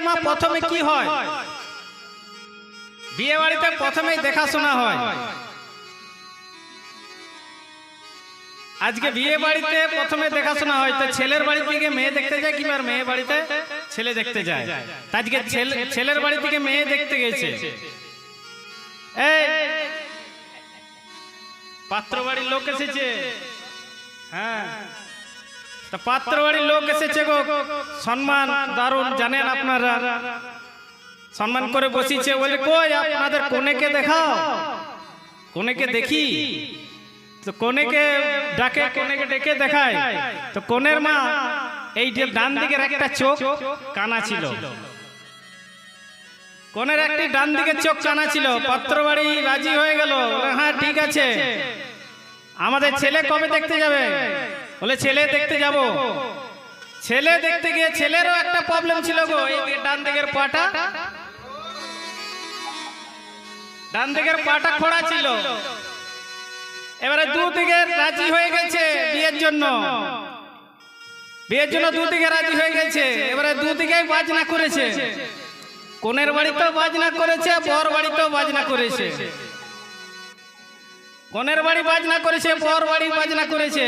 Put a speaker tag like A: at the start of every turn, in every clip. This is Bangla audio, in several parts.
A: মা প্রথমে কি হয়? বিয়ে বাড়িতে প্রথমেই দেখাশোনা হয়। আজকে বিয়ে বাড়িতে প্রথমে দেখাশোনা হয় তো ছেলের বাড়ি থেকে মেয়ে দেখতে যায় কিংবা মেয়ে বাড়িতে ছেলে দেখতে যায়? আজকে ছেলে ছেলের বাড়ি থেকে মেয়ে দেখতে গেছে। এই! পাত্র বাড়ির লোক এসেছে। হ্যাঁ। তা পাত্র বাড়ির লোক এসেছে গো। সম্মান দারুণ জানেন আপনারা। সম্মান করে বসিছে বলে কই আপনাদের কোনেকে দেখাও? কোনেকে দেখি? তো কোনেকে ডাকে কোনেকে ডেকে দেখায়। তো কোনের মা এই যে ডান দিকের একটা চোখ কানা ছিল। কোনের একটি ডান দিকের চোখ কানা ছিল। পত্রবাড়ি রাজি হয়ে গেল। হ্যাঁ ঠিক আছে। আমাদের ছেলে কবে দেখতে যাবে? বলে, ছেলে দেখতে যাব। ছেলে দেখতে গিয়ে ছেলেরও একটা প্রবলেম ছিল গো, এই ডান দিকের পাটা। ডান দিকের পাটা খোড়া ছিল। এবারে দুদিকে রাজি হয়ে গেছে বিয়ের জন্য। বিয়ের জন্য দুদিকে রাজি হয়ে গেছে। এবারে দুদিকেই বাজনা করেছে। কোনের বাড়িতেও বাজনা করেছে, বর বাড়িতেও বাজনা করেছে। কোনের বাড়ি বাজনা করেছে, বর বাড়ি বাজনা করেছে।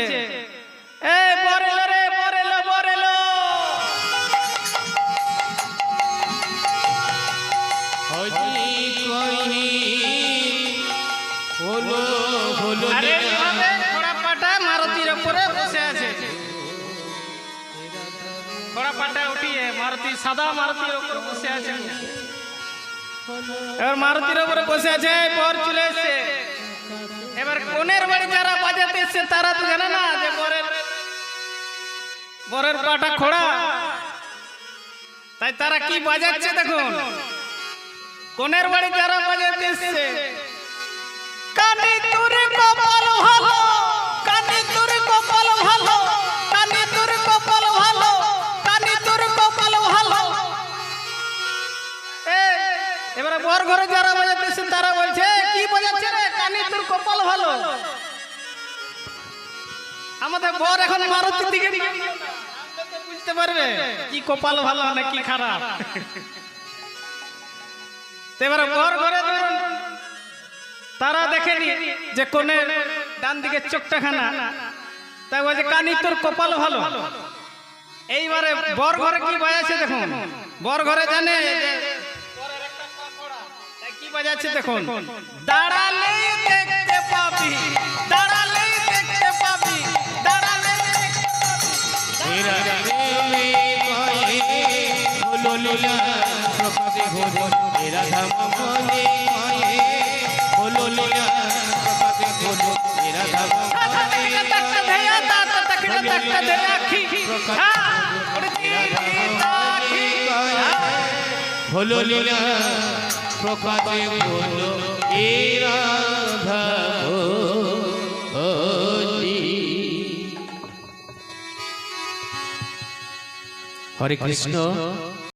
A: মারুতির উপরে বসে আছে উঠিয়ে মারুতি সাদা মারুতির উপরে বসে আছে এবার মারুতির উপরে বসে আছে চলে এবার বাড়ি বাজাতে তারা তো জানে না বরের বরের তাই তারা কি বাজাচ্ছে দেখুন কোনের বাড়ি যারা বাজাতে এসছে কানে তোরে কপাল ভালো কানে তোরে কপাল ভালো কানে তোরে কপাল ভালো কানে তোরে কপাল ভালো। এই, এবারে বর ঘরে যারা বাজাতেছে তারা বলছে কি বাজাচ্ছে রে? কানে তোর কপাল ভালো। আমাদের বর এখন মারুতির দিকে বুঝতে পারবে কি কপাল ভালো না কি খারাপ। এবারে বর ঘরে ধরুন তারা দেখেনি যে কোনে ডান দিকে চোখটা খানা তাই বলছে কানি তোর কপাল ভালো এইবারে বর ঘরে কি বাজাচ্ছে দেখুন বর ঘরে জানে কি বাজাচ্ছে দেখুন দাঁড়ালেই দেখতে পাবি দাঁড়ালেই দেখতে পাবি দাঁড়ালেই দেখতে পাবি
B: হলো লীলা প্রকাশে হলো এ রাধা হরে কৃষ্ণ।